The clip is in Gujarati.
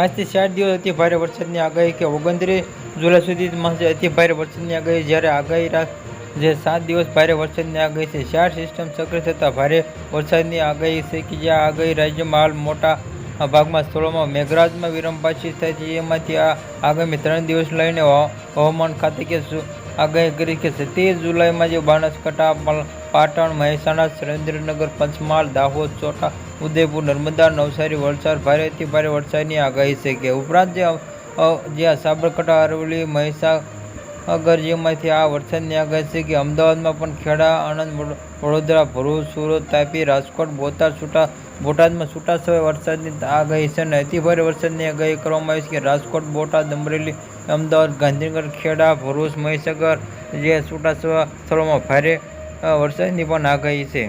આજથી ચાર દિવસ અતિ ભારે વરસાદની આગાહી કે ઓગણત્રીસ જુલાઈ સુધી અતિ ભારે વરસાદની આગાહી. જ્યારે આગાહી રાખ જે સાત દિવસ ભારે વરસાદની આગાહી છે, ચાર સિસ્ટમ સક્રિય થતાં ભારે વરસાદની આગાહી છે કે જ્યાં આગાહી રાજ્યમાં હાલ મોટા ભાગમાં સ્થળોમાં મેઘરાજમાં વિરમ પાછી થાય છે. એમાંથી આ આગામી ત્રણ દિવસ લઈને હવામાન ખાતે કે આગાહી કરી કે સત્યાવીસ જુલાઈમાં જે બનાસકાંઠા પાટણ, મહેસાણા, સુરેન્દ્રનગર, પંચમહાલ, દાહોદ, ચોટા, ઉદયપુર, નર્મદા, નવસારી, વલસાડ ભારેથી ભારે વરસાદની આગાહી છે કે ઉપરાંત જે જ્યાં સાબરકાંઠા, અરવલ્લી મહીસાગર જેમાંથી આ વરસાદની આગાહી છે કે અમદાવાદમાં પણ ખેડા, આણંદ વડોદરા, ભરૂચ, સુરત, તાપી, રાજકોટ, બોટાદ છૂટા બોટાદમાં છૂટાછવાયા વરસાદની આગાહી છે અને અતિભારે વરસાદની આગાહી કરવામાં આવી છે કે રાજકોટ, બોટાદ, અમરેલી અમદાવાદ ગાંધીનગર ખેડા ભરૂચ મહીસાગર જે છૂટાછવાયા સ્થળોમાં ભારે વરસાદની પણ આગાહી છે.